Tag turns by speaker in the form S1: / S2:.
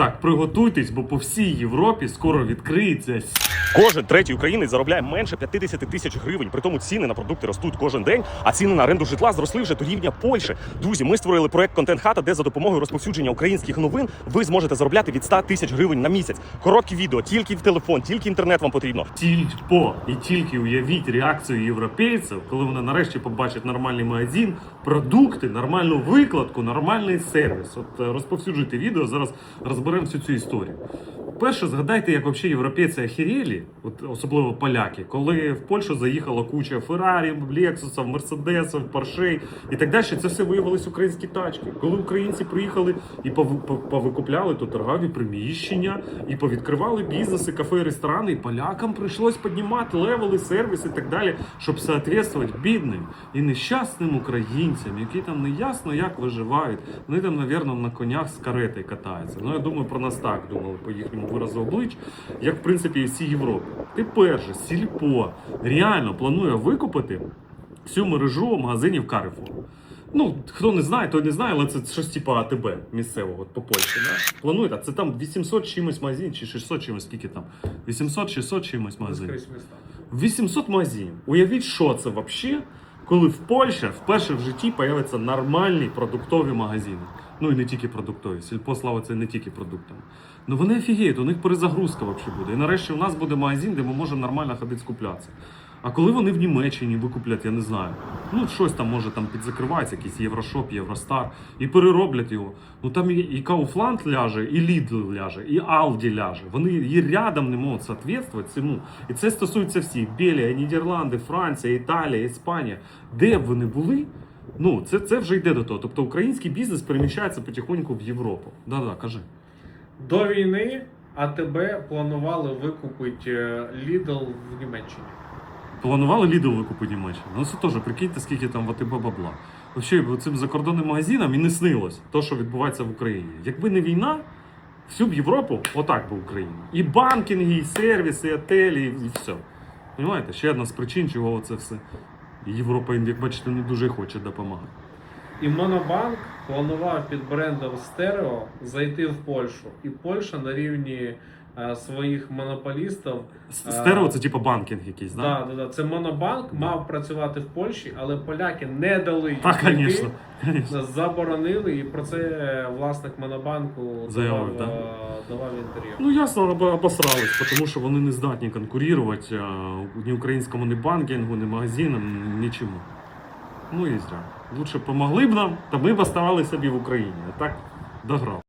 S1: Так, приготуйтесь, бо по всій Європі скоро відкриється
S2: Кожен третій українець заробляє менше 50 тисяч гривень. При тому ціни на продукти ростуть кожен день, а ціни на оренду житла зросли вже до рівня Польщі. Друзі, ми створили проект Контент Хата, де за допомогою розповсюдження українських новин ви зможете заробляти від 100 тисяч гривень на місяць. Короткі відео, тільки в телефон, тільки інтернет вам потрібно.
S1: тільпо. І тільки уявіть реакцію європейців, коли вони нарешті побачать нормальний магазин, продукти, нормальну викладку, нормальний сервіс. От е, розповсюджуйте відео, зараз розберемо всю цю історію. Перше, згадайте, як взагалі європейці охерєлі, от особливо поляки, коли в Польщу заїхала куча Феррарі, Лексусів, Мерседесів, Поршей і так далі. Це все виявилось українські тачки. Коли українці приїхали і пов- пов- повикупляли то торгові приміщення, і повідкривали бізнеси, кафе, ресторани, і полякам прийшлось піднімати левели, сервіс і так далі, щоб соответствувати бідним і нещасним українцям, які там не ясно як виживають. Вони там, напевно, на конях з карети катаються. Ну я думаю, про нас так думали по їхньому виразу облич, як в принципі і всій Європі. Тепер же сільпо реально планує викупити всю мережу магазинів Carrefour. Ну, хто не знає, той не знає, але це щось типу АТБ місцевого по Польщі. Да? Планують, а це там 800 чимось магазинів, чи 600 чимось, скільки там? 800-600 чимось магазинів. 800 магазинів. Уявіть, що це взагалі, коли в Польщі вперше в житті появляться нормальні продуктові магазини. Ну і не тільки продуктові. Сільпо славиться не тільки продуктами. Ну вони офігіють, у них перезагрузка взагалі буде. І нарешті у нас буде магазин, де ми можемо нормально ходити скуплятися. А коли вони в Німеччині викуплять, я не знаю. Ну, щось там може там підзакривається, якийсь Єврошоп, Євростар, і перероблять його. Ну там і, Kaufland ляже, і Lidl ляже, і Aldi ляже. Вони і рядом не можуть соответствувати цьому. І це стосується всіх: Белія, Нідерланди, Франція, Італія, Іспанія. Де б вони були? Ну, це, це вже йде до того. Тобто український бізнес переміщається потихоньку в Європу. Да-да, кажи.
S3: До війни АТБ планували викупити е, Lidl в Німеччині.
S1: Планували Lidl викупити Німеччину. Ну це теж прикиньте, скільки там в АТБ бабла. Взагалі, цим закордонним магазинам і не снилось те, що відбувається в Україні. Якби не війна, всю б Європу отак би Україна. І банкінги, і сервіси, і отелі, і все. Понимаєте? Ще одна з причин, чого це все. Європа, як бачите, не дуже хоче допомагати.
S3: І Монобанк планував під брендом Стерео зайти в Польщу. І Польща на рівні своїх монополістів.
S1: С- Стерео це типу банкінг якийсь, так?
S3: Да, да, да. Це Монобанк мав працювати в Польщі, але поляки не дали їм
S1: Так, звісно.
S3: Заборонили, і про це власник Монобанку
S1: Заявив,
S3: давав,
S1: да?
S3: е, давав інтерв'ю.
S1: Ну ясно, об- обосрались, тому що вони не здатні конкурувати ні українському, ні банкінгу, ні магазинам, нічому. Ну і зря. Лучше помогли б нам, та ми б оставались собі в Україні. А так дограв.